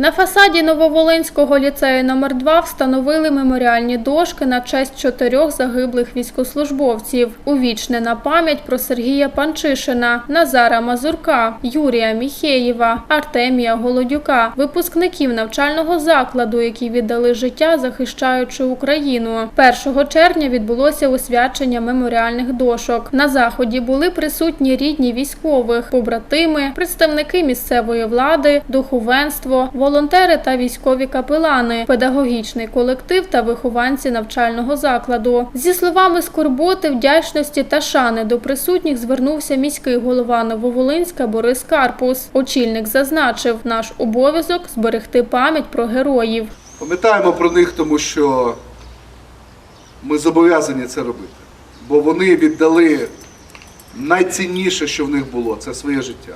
На фасаді Нововолинського ліцею номер 2 встановили меморіальні дошки на честь чотирьох загиблих військовослужбовців. Увічнена пам'ять про Сергія Панчишина, Назара Мазурка, Юрія Міхеєва, Артемія Голодюка, випускників навчального закладу, які віддали життя, захищаючи Україну. 1 червня відбулося освячення меморіальних дошок. На заході були присутні рідні військових, побратими, представники місцевої влади, духовенство, волонтери та військові капелани, педагогічний колектив та вихованці навчального закладу. Зі словами скорботи, вдячності та шани до присутніх звернувся міський голова Нововолинська Борис Карпус. Очільник зазначив, наш обов'язок зберегти пам'ять про героїв. Пам'ятаємо про них, тому що ми зобов'язані це робити. Бо вони віддали найцінніше, що в них було це своє життя.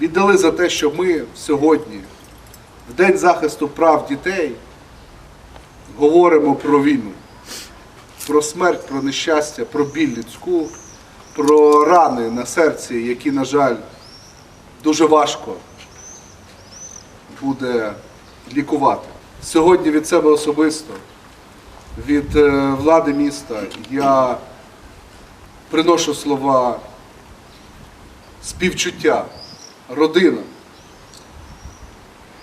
Віддали за те, що ми сьогодні, в День захисту прав дітей, говоримо про війну, про смерть, про нещастя, про біль людську, про рани на серці, які, на жаль, дуже важко буде лікувати. Сьогодні від себе особисто, від е, влади міста, я приношу слова співчуття родинам,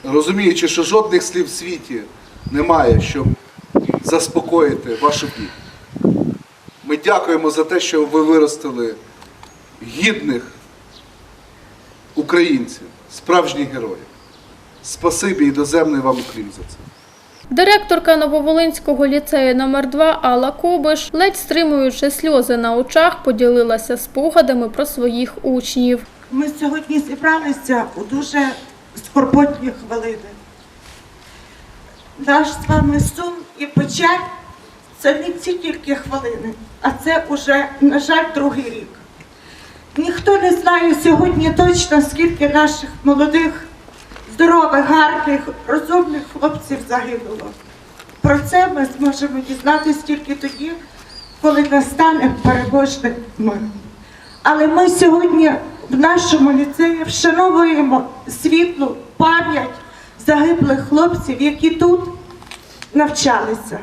розуміючи, що жодних слів в світі немає, щоб заспокоїти вашу біль. Ми дякуємо за те, що ви виростили гідних українців, справжніх героїв. Спасибі і доземний вам уклін за це. Директорка Нововолинського ліцею номер 2 Алла Кобиш, ледь стримуючи сльози на очах, поділилася спогадами про своїх учнів. Ми сьогодні зібралися у дуже скорботні хвилини. Наш з вами сум і печаль це не ці тільки хвилини, а це уже, на жаль, другий рік. Ніхто не знає сьогодні точно, скільки наших молодих, здорових, гарних, розумних хлопців загинуло. Про це ми зможемо дізнатися тільки тоді, коли настане переможний мир. Але ми сьогодні в нашому ліцеї вшановуємо світлу пам'ять загиблих хлопців, які тут навчалися.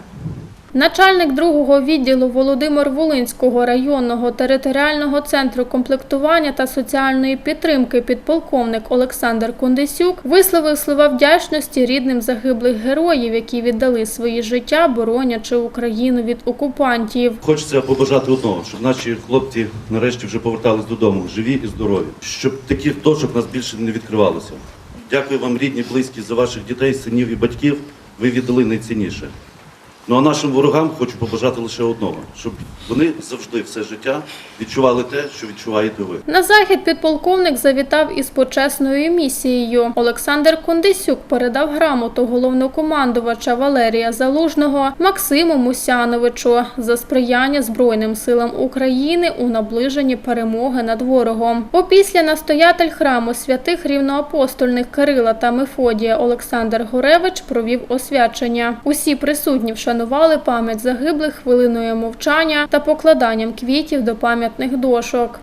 Начальник другого відділу Володимир Волинського районного територіального центру комплектування та соціальної підтримки підполковник Олександр Кондисюк висловив слова вдячності рідним загиблих героїв, які віддали свої життя, боронячи Україну від окупантів. Хочеться побажати одного, щоб наші хлопці нарешті вже повертались додому, живі і здорові, щоб таких дошок нас більше не відкривалося. Дякую вам, рідні, близькі, за ваших дітей, синів і батьків. Ви віддали найцінніше. Ну а нашим ворогам хочу побажати лише одного, щоб вони завжди все життя відчували те, що відчуваєте ви. На захід підполковник завітав із почесною місією. Олександр Кондисюк передав грамоту головнокомандувача Валерія Залужного Максиму Мусяновичу за сприяння Збройним силам України у наближенні перемоги над ворогом. Опісля настоятель храму святих рівноапостольних Кирила та Мефодія Олександр Горевич провів освячення. Усі присутні вшанували пам'ять загиблих хвилиною мовчання та покладанням квітів до пам'ятних дошок.